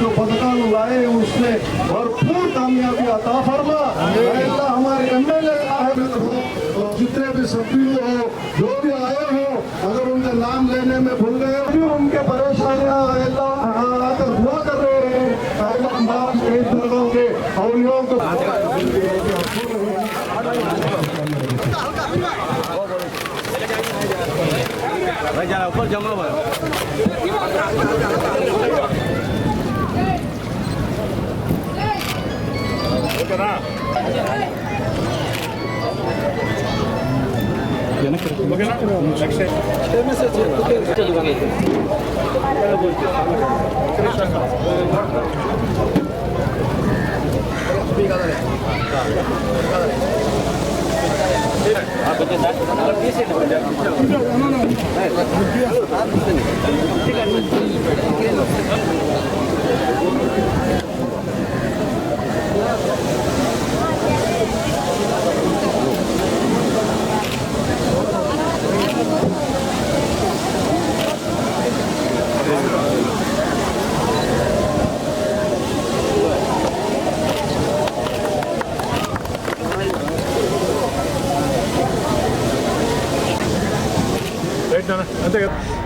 जो पदकाल लाए उसने भरपूर कामयाबी अता फरमा हमारे एमएलए साहब हो और जितने भी सभी हो जो भी आए हो, अगर उनके नाम लेने में दर्गों के अवलियों को भाई जरा ऊपर जमा हुआ है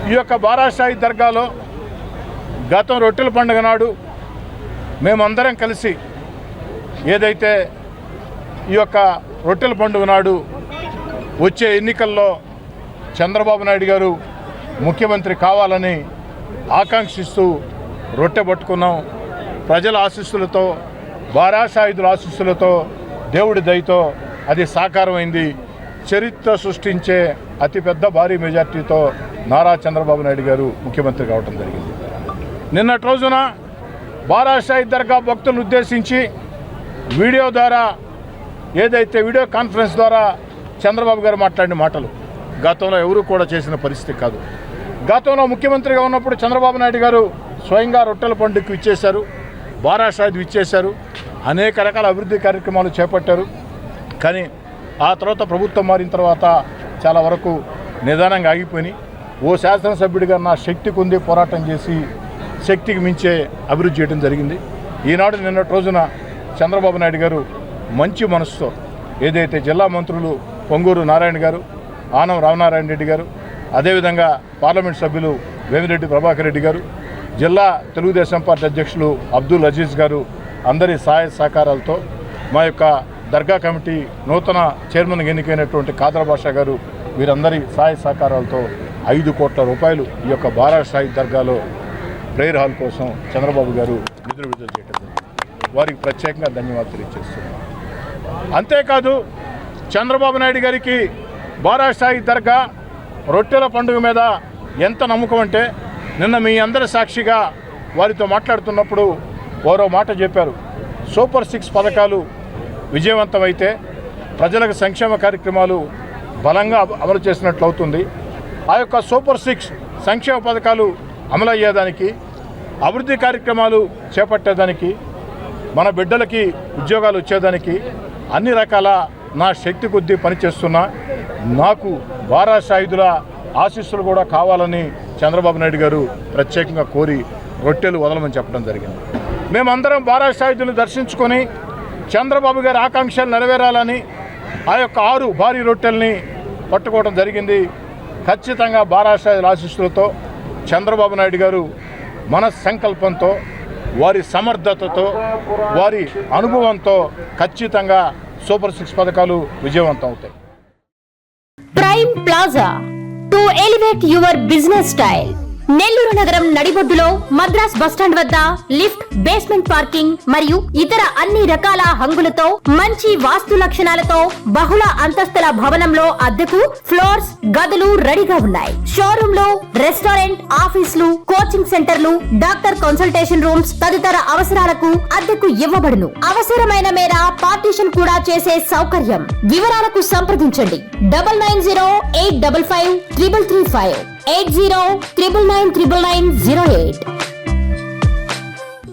ఈ యొక్క బారాషాయి దర్గాలో గతం రొట్టెల పండుగ నాడు మేమందరం కలిసి ఏదైతే ఈ యొక్క రొట్టెల పండుగ నాడు వచ్చే ఎన్నికల్లో చంద్రబాబు నాయుడు గారు ముఖ్యమంత్రి కావాలని ఆకాంక్షిస్తూ రొట్టె పట్టుకున్నాం. ప్రజల ఆశీస్సులతో బారాసాయుధుల ఆశీస్సులతో దేవుడి దయతో అది సాకారమైంది. చరిత్ర సృష్టించే అతిపెద్ద భారీ మెజార్టీతో నారా చంద్రబాబు నాయుడు గారు ముఖ్యమంత్రి కావటం జరిగింది. నిన్నటి రోజున బారాషాయి దర్గా భక్తులను ఉద్దేశించి వీడియో ద్వారా ఏదైతే వీడియో కాన్ఫరెన్స్ ద్వారా చంద్రబాబు గారు మాట్లాడిన మాటలు గతంలో ఎవరు కూడా చేసిన పరిస్థితి కాదు. గతంలో ముఖ్యమంత్రిగా ఉన్నప్పుడు చంద్రబాబు నాయుడు గారు స్వయంగా రొట్టెల పండుగకు ఇచ్చేశారు బారాషాయిద్ ఇచ్చేశారు అనేక రకాల అభివృద్ధి కార్యక్రమాలు చేపట్టారు. కానీ ఆ తర్వాత ప్రభుత్వం మారిన తర్వాత చాలా వరకు నిదానంగా ఆగిపోయినాయి. ఓ శాసనసభ్యుడిగా నా శక్తి కొంది పోరాటం చేసి శక్తికి మించే అభివృద్ధి చేయడం జరిగింది. ఈనాడు నిన్నటి రోజున చంద్రబాబు నాయుడు గారు మంచి మనసుతో ఏదైతే జిల్లా మంత్రులు పొంగూరు నారాయణ గారు ఆనం రామనారాయణ రెడ్డి గారు అదేవిధంగా పార్లమెంట్ సభ్యులు వేమిరెడ్డి ప్రభాకర్ రెడ్డి గారు జిల్లా తెలుగుదేశం పార్టీ అధ్యక్షులు అబ్దుల్ అజీజ్ గారు అందరి సహాయ సహకారాలతో మా యొక్క దర్గా కమిటీ నూతన చైర్మన్ ఎన్నికైనటువంటి కాదర్ బాషా గారు వీరందరి సహాయ సహకారాలతో ఐదు కోట్ల రూపాయలు ఈ యొక్క బారా సాయి దర్గాలో ప్రేయర్ హాల్ కోసం చంద్రబాబు గారు నిధులు విడుదల చేయడం వారికి ప్రత్యేకంగా ధన్యవాదాలు తెలియజేస్తున్నాను అంతేకాదు చంద్రబాబు నాయుడు గారికి బారా సాయి దర్గా రొట్టెల పండుగ మీద ఎంత నమ్మకం అంటే నిన్న మీ అందరి సాక్షిగా వారితో మాట్లాడుతున్నప్పుడు వారో మాట చెప్పారు. సూపర్ సిక్స్ పథకాలు విజయవంతమైతే ప్రజలకు సంక్షేమ కార్యక్రమాలు బలంగా అమలు చేసినట్లు అవుతుంది ఆ యొక్క సూపర్ సిక్స్ సంక్షేమ పథకాలు అమలు అయ్యేదానికి అభివృద్ధి కార్యక్రమాలు చేపట్టేదానికి మన బిడ్డలకి ఉద్యోగాలు వచ్చేదానికి అన్ని రకాల నా శక్తి కొద్దీ పనిచేస్తున్నా నాకు వారాసాయుధుల ఆశీస్సులు కూడా కావాలని చంద్రబాబు నాయుడు గారు ప్రత్యేకంగా కోరి రొట్టెలు వదలమని చెప్పడం జరిగింది. మేమందరం బారాషాయుధులను దర్శించుకొని చంద్రబాబు గారి ఆకాంక్షలు నెరవేరాలని ఆ యొక్క ఆరు భారీ రొట్టెల్ని పట్టుకోవడం జరిగింది. ఖచ్చితంగా బారాషాయుధుల ఆశీస్సులతో చంద్రబాబు నాయుడు గారు మన సంకల్పంతో వారి సమర్థతతో వారి అనుభవంతో ఖచ్చితంగా సూపర్ సిక్స్ పథకాలు విజయవంతం అవుతాయి. Prime plaza to elevate your business style Nellore నగరం నడిబొడ్డులో మద్రాస్ బస్టాండ్ వద్ద లిఫ్ట్ బేస్మెంట్ పార్కింగ్ మరియు ఇతర అన్ని రకాల హంగులతో మంచి వాస్తు లక్షణాలతో బహుళ అంతస్తుల భవనంలో అద్దెకు ఫ్లోర్స్ గదులు రెడీగా ఉన్నాయి. షోరూమ్లో రెస్టారెంట్ ఆఫీసులు కోచింగ్ సెంటర్లు డాక్టర్ కన్సల్టేషన్ రూమ్స్ తదితర అవసరాలకు అద్దెకు ఇవ్వబడును. అవసరమైన మేర పార్టీషన్ కూడా చేసే సౌకర్యం. వివరాలకు సంప్రదించండి. Double nine zero eight double five triple three five. Eight zero triple nine triple nine zero eight